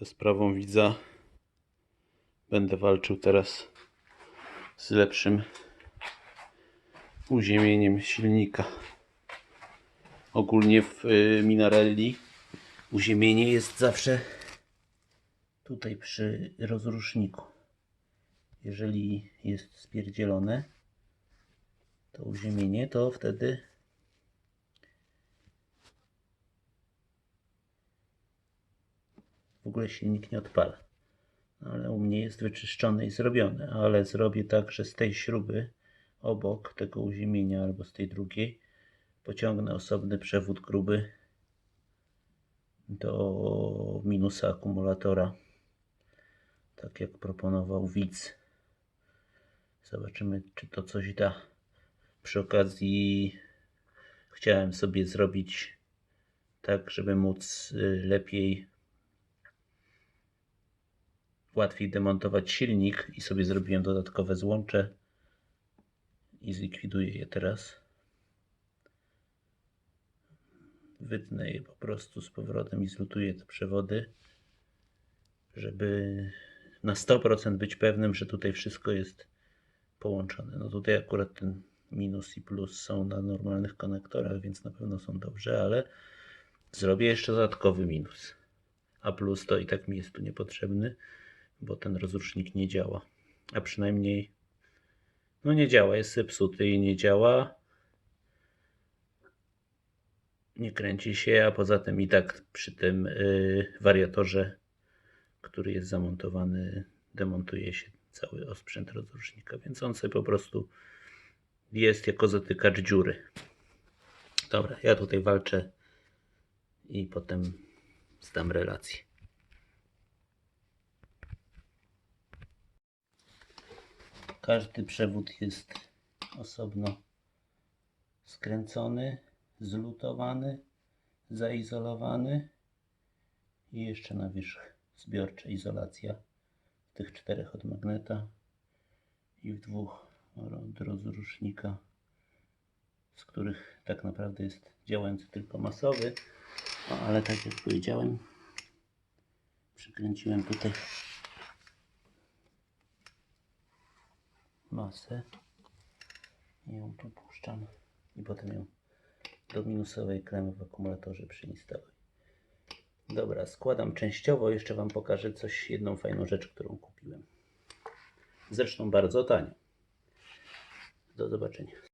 Za sprawą widza będę walczył teraz z lepszym uziemieniem silnika. Ogólnie w y, Minarelli uziemienie jest zawsze tutaj przy rozruszniku. Jeżeli jest spierdzielone to uziemienie, to wtedy w ogóle silnik nie odpala. Ale u mnie jest wyczyszczone i zrobione, ale zrobię tak, że z tej śruby obok tego uziemienia albo z tej drugiej pociągnę osobny przewód gruby do minusa akumulatora. Tak jak proponował widz. Zobaczymy, czy to coś da. Przy okazji chciałem sobie zrobić tak, żeby móc y, lepiej łatwiej demontować silnik i sobie zrobiłem dodatkowe złącze i zlikwiduję je teraz. Wytnę je po prostu z powrotem i zlutuję te przewody, żeby na 100% być pewnym, że tutaj wszystko jest połączone. No tutaj akurat ten minus i plus są na normalnych konektorach, więc na pewno są dobrze, ale zrobię jeszcze dodatkowy minus. A plus to i tak mi jest tu niepotrzebny, bo ten rozrusznik nie działa. A przynajmniej no nie działa, jest zepsuty i nie działa. Nie kręci się, a poza tym i tak przy tym yy, wariatorze, który jest zamontowany, demontuje się cały osprzęt rozrusznika, więc on sobie po prostu jest jako zatykacz dziury. Dobra, ja tutaj walczę i potem zdam relację. Każdy przewód jest osobno skręcony, zlutowany, zaizolowany i jeszcze na wierzch zbiorcza izolacja w tych czterech od magneta i w dwóch od rozrusznika, z których tak naprawdę jest działający tylko masowy, no, ale tak jak powiedziałem, przykręciłem tutaj masę i ją tu puszczam i potem ją do minusowej klemy w akumulatorze przyinstaluję. Dobra, składam częściowo, jeszcze Wam pokażę coś, jedną fajną rzecz, którą kupiłem. Zresztą bardzo tanio. Do zobaczenia.